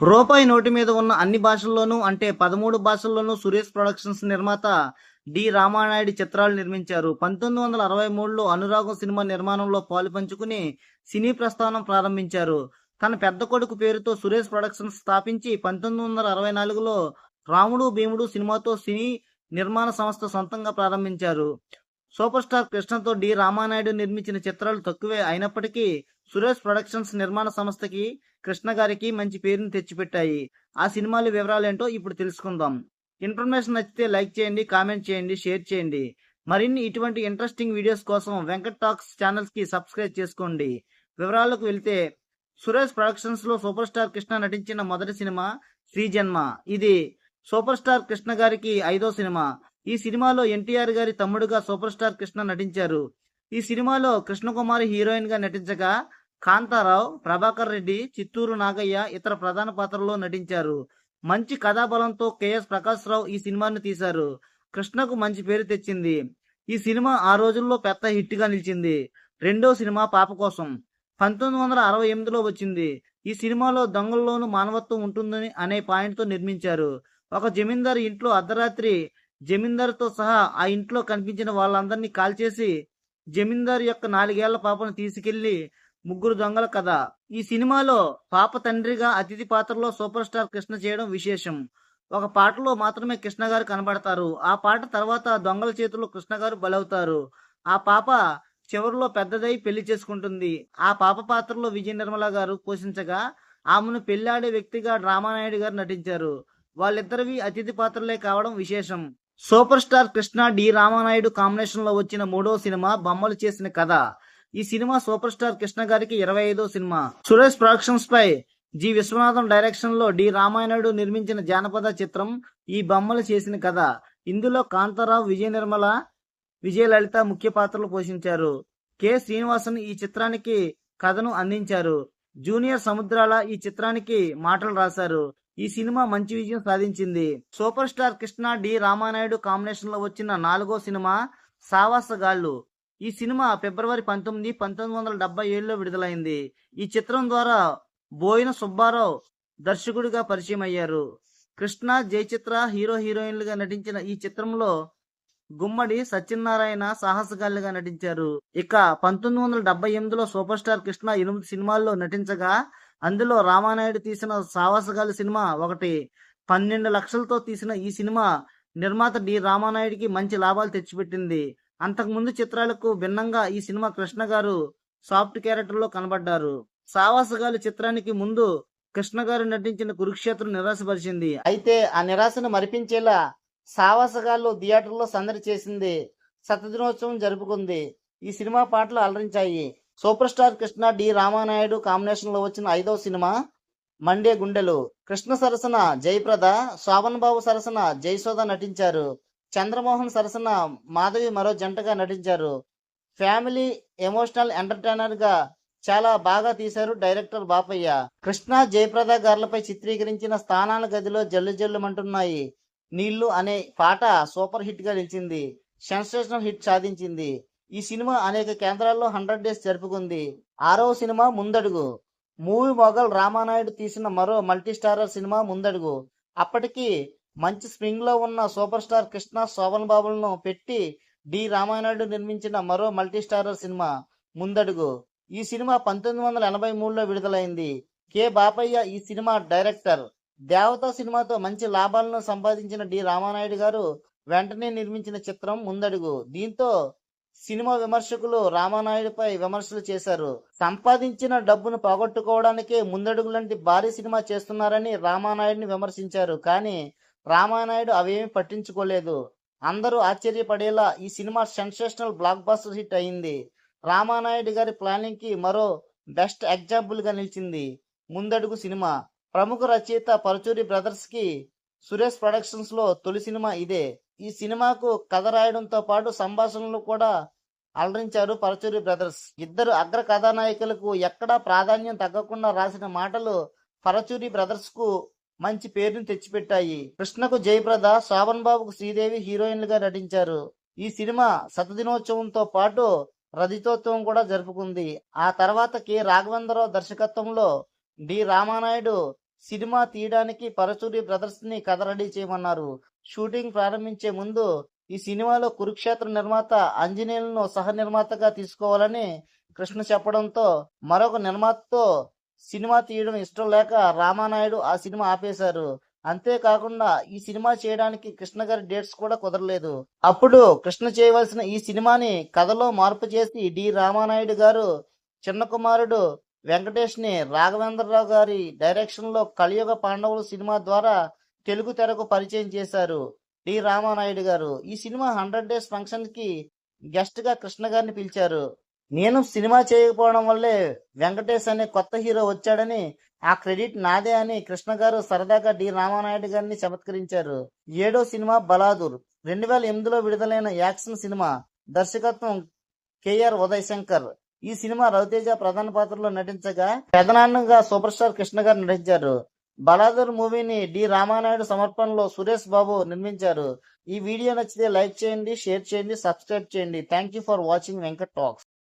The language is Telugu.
రూపాయి నోటి మీద ఉన్న అన్ని భాషల్లోనూ అంటే పదమూడు భాషల్లోనూ సురేష్ ప్రొడక్షన్స్ నిర్మాత డి రామానాయుడు చిత్రాలు నిర్మించారు. పంతొమ్మిది వందల అరవై మూడులో అనురాగం సినిమా నిర్మాణంలో పాలు పంచుకుని సినీ ప్రస్థానం ప్రారంభించారు. తన పెద్ద కొడుకు పేరుతో సురేష్ ప్రొడక్షన్స్ స్థాపించి పంతొమ్మిది వందల అరవై నాలుగులో రాముడు భీముడు సినిమాతో సినీ నిర్మాణ సంస్థ సొంతంగా ప్రారంభించారు. సూపర్ స్టార్ కృష్ణతో డి. రామానాయుడు నిర్మించిన చిత్రాలు తక్కువే అయినప్పటికీ సురేష్ ప్రొడక్షన్స్ నిర్మాణ సంస్థకి కృష్ణ గారికి మంచి పేరుని తెచ్చిపెట్టాయి. ఆ సినిమాల వివరాలేంటో ఇప్పుడు తెలుసుకుందాం. ఇన్ఫర్మేషన్ నచ్చితే లైక్ చేయండి కామెంట్ చేయండి షేర్ చేయండి. మరిన్ని ఇటువంటి ఇంట్రెస్టింగ్ వీడియోస్ కోసం వెంకట్ టాక్స్ ఛానల్స్కి సబ్స్క్రైబ్ చేసుకోండి. వివరాలకు వెళ్తే సురేష్ ప్రొడక్షన్స్లో సూపర్ స్టార్ కృష్ణ నటించిన మొదటి సినిమా శ్రీ జన్మ ఇది సూపర్ స్టార్ కృష్ణ గారికి ఐదో సినిమా. ఈ సినిమాలో ఎన్టీఆర్ గారి తమ్ముడుగా సూపర్ స్టార్ కృష్ణ నటించారు. ఈ సినిమాలో కృష్ణకుమారి హీరోయిన్గా నటించగా కాంతారావు ప్రభాకర్ రెడ్డి చిత్తూరు నాగయ్య ఇతర ప్రధాన పాత్రల్లో నటించారు. మంచి కథాబలంతో కెఎస్ ప్రకాష్ రావు ఈ సినిమాను తీశారు. కృష్ణకు మంచి పేరు తెచ్చింది. ఈ సినిమా ఆ రోజుల్లో పెద్ద హిట్గా నిలిచింది. రెండో సినిమా పాప కోసం. పంతొమ్మిది వందల అరవై ఎనిమిదిలో వచ్చింది. ఈ సినిమాలో దొంగల్లోనూ మానవత్వం ఉంటుందని అనే పాయింట్తో నిర్మించారు. ఒక జమీందారు ఇంట్లో అర్ధరాత్రి జమీందారుతో సహా ఆ ఇంట్లో కనిపించిన వాళ్ళందరినీ కాల్చేసి జమీందారు యొక్క నాలుగేళ్ళ పాపను తీసుకెళ్ళి ముగ్గురు దొంగల కథ. ఈ సినిమాలో పాప తండ్రిగా అతిథి పాత్రలో సూపర్ స్టార్ కృష్ణ చేయడం విశేషం. ఒక పాటలో మాత్రమే కృష్ణ గారు కనబడతారు. ఆ పాట తర్వాత దొంగల చేతిలో కృష్ణ గారు బలవుతారు. ఆ పాప చివరిలో పెద్దదై పెళ్ళి చేసుకుంటుంది. ఆ పాప పాత్రలో విజయ నిర్మల గారు పోషించగా ఆమెను పెళ్ళాడే వ్యక్తిగా రామానాయుడు గారు నటించారు. వాళ్ళిద్దరివి అతిథి పాత్రలే కావడం విశేషం. Super star Krishna D Ramanaidu కాంబినేషన్లో వచ్చిన మూడో సినిమా బొమ్మలు చేసిన కథ. ఈ సినిమా సూపర్ స్టార్ కృష్ణ గారికి ఇరవై ఐదో సినిమా. సురేష్ ప్రొడక్షన్స్ పై జి విశ్వనాథం డైరెక్షన్లో డి రామానాయుడు నిర్మించిన జానపద చిత్రం ఈ బొమ్మలు చేసిన కథ. ఇందులో కాంతారావు విజయ నిర్మల విజయలలిత ముఖ్య పాత్రలు పోషించారు. కె శ్రీనివాసన్ ఈ చిత్రానికి కథను అందించారు. జూనియర్ సముద్రాల ఈ చిత్రానికి మాటలు రాశారు. ఈ సినిమా మంచి విజయం సాధించింది. Super star Krishna D Ramanaidu కాంబినేషన్లో వచ్చిన నాలుగో సినిమా సావాసగాళ్ళు ఈ సినిమా ఫిబ్రవరి పంతొమ్మిది పంతొమ్మిది వందల డెబ్బై ఏడులో విడుదలైంది. ఈ చిత్రం ద్వారా బోయిన సుబ్బారావు దర్శకుడిగా పరిచయం అయ్యారు. కృష్ణ జయచిత్ర హీరో హీరోయిన్లుగా నటించిన ఈ చిత్రంలో గుమ్మడి సత్యనారాయణ సాహసగాళ్ళుగా నటించారు. ఇక పంతొమ్మిది వందల డెబ్బై ఎనిమిదిలో సూపర్ స్టార్ కృష్ణ ఎనిమిది సినిమాల్లో నటించగా అందులో రామానాయుడు తీసిన సాహసగాళ్ళ సినిమా ఒకటి పన్నెండు లక్షలతో తీసిన ఈ సినిమా నిర్మాత డి రామానాయుడికి మంచి లాభాలు తెచ్చిపెట్టింది. అంతకుముందు చిత్రాలకు భిన్నంగా ఈ సినిమా కృష్ణ గారు సాఫ్ట్ క్యారెక్టర్లో కనబడ్డారు. సావాసగాలు చిత్రానికి ముందు కృష్ణ గారు నటించిన కురుక్షేత్రం నిరాశపరిచింది. అయితే ఆ నిరాశను మరిపించేలా సావాసగాళ్ళు థియేటర్లో సందడి చేసింది. శతదినోత్సవం జరుపుకుంది. ఈ సినిమా పాటలు అలరించాయి. Super star Krishna D Ramanaidu కాంబినేషన్లో వచ్చిన ఐదవ సినిమా మండే గుండెలు. కృష్ణ సరసన జయప్రద శ్రావణ్ బాబు సరసన జయసోద నటించారు. చంద్రమోహన్ సరసన మాధవి మరో జంటగా నటించారు. ఫ్యామిలీ ఎమోషనల్ ఎంటర్టైనర్గా చాలా బాగా తీశారు డైరెక్టర్ బాపయ్య. కృష్ణ జయప్రద గారులపై చిత్రీకరించిన స్థానాల గదిలో జల్లు జల్లుమంటున్నాయి. నీళ్ళు అనే పాట సూపర్ హిట్గా నిలిచింది. సెన్సేషనల్ హిట్ సాధించింది. ఈ సినిమా అనేక కేంద్రాల్లో హండ్రెడ్ డేస్ జరుపుకుంది. ఆరవ సినిమా ముందడుగు. మూవీ మొగల్ రామానాయుడు తీసిన మరో మల్టీ స్టారర్ సినిమా ముందడుగు. అప్పటికి మంచి స్ప్రింగ్లో ఉన్న సూపర్ స్టార్ కృష్ణ శోభన్ బాబులను పెట్టి డి రామానాయుడు నిర్మించిన మరో మల్టీస్టారర్ సినిమా ముందడుగు. ఈ సినిమా పంతొమ్మిది వందల ఎనభై మూడులో విడుదలైంది. కె బాపయ్య ఈ సినిమా డైరెక్టర్. దేవత సినిమాతో మంచి లాభాలను సంపాదించిన డి రామానాయుడు గారు వెంటనే నిర్మించిన చిత్రం ముందడుగు. దీంతో సినిమా విమర్శకులు రామానాయుడుపై విమర్శలు చేశారు. సంపాదించిన డబ్బును పోగొట్టుకోవడానికే ముందడుగు లాంటి భారీ సినిమా చేస్తున్నారని రామానాయుడిని విమర్శించారు. కానీ రామానాయుడు అవేమీ పట్టించుకోలేదు. అందరూ ఆశ్చర్యపడేలా ఈ cinema sensational blockbuster hit అయింది. రామానాయుడు గారి ప్లానింగ్కి మరో బెస్ట్ ఎగ్జాంపుల్గా నిలిచింది. ముందడుగు సినిమా. ప్రముఖ రచయిత పరచూరి బ్రదర్స్కి సురేష్ ప్రొడక్షన్స్లో తొలి సినిమా ఇదే. ఈ సినిమాకు కథ రాయడంతో పాటు సంభాషణలు కూడా అలరించారు పరచూరి బ్రదర్స్. ఇద్దరు అగ్ర కథానాయకులకు ఎక్కడా ప్రాధాన్యం తగ్గకుండా రాసిన మాటలు పరచూరి బ్రదర్స్కు మంచి పేరును తెచ్చిపెట్టాయి. కృష్ణకు జయప్రద శ్రావణ్ బాబుకు శ్రీదేవి హీరోయిన్లుగా నటించారు. ఈ సినిమా శతదినోత్సవంతో పాటు రజితోత్సవం కూడా జరుపుకుంది. ఆ తర్వాత కె. రాఘవేంద్రరావు దర్శకత్వంలో డి. రామానాయుడు సినిమా తీయడానికి పరచూరి బ్రదర్స్ని కథ రెడీ చేయమన్నారు. షూటింగ్ ప్రారంభించే ముందు ఈ సినిమాలో కురుక్షేత్ర నిర్మాత ఆంజనేయులను సహ నిర్మాతగా తీసుకోవాలని కృష్ణ చెప్పడంతో మరొక నిర్మాతతో సినిమా తీయడం ఇష్టం లేక రామానాయుడు ఆ సినిమా ఆపేశారు. అంతేకాకుండా ఈ సినిమా చేయడానికి కృష్ణ గారి డేట్స్ కూడా కుదరలేదు. అప్పుడు కృష్ణ చేయవలసిన ఈ సినిమాని కథలో మార్పు చేసి డి రామానాయుడు గారు చిన్న కుమారుడు వెంకటేష్ని రాఘవేంద్రరావు గారి డైరెక్షన్లో కలియుగ పాండవులు సినిమా ద్వారా తెలుగు తెరకు పరిచయం చేశారు డి రామానాయుడు గారు. ఈ సినిమా హండ్రెడ్ డేస్ ఫంక్షన్కి గెస్ట్గా కృష్ణ గారిని పిలిచారు. నేను సినిమా చేయకపోవడం వల్లే వెంకటేష్ అనే కొత్త హీరో వచ్చాడని ఆ క్రెడిట్ నాదే అని కృష్ణ గారు సరదాగా డి రామానాయుడు గారిని చమత్కరించారు. ఏడో సినిమా బలాదూర్ రెండు వేల ఎనిమిదిలో విడుదలైన యాక్షన్ సినిమా దర్శకత్వం కెఆర్ ఉదయ్ శంకర్ ఈ సినిమా రవితేజ ప్రధాన పాత్రలో నటించగా ప్రధానంగా సూపర్ స్టార్ కృష్ణ గారు నటించారు. బలాదూర్ మూవీని డి రామానాయుడు సమర్పణలో సురేష్ బాబు నిర్మించారు. ఈ వీడియో నచ్చితే లైక్ చేయండి షేర్ చేయండి సబ్స్క్రైబ్ చేయండి. Thank you for watching Venkat talks.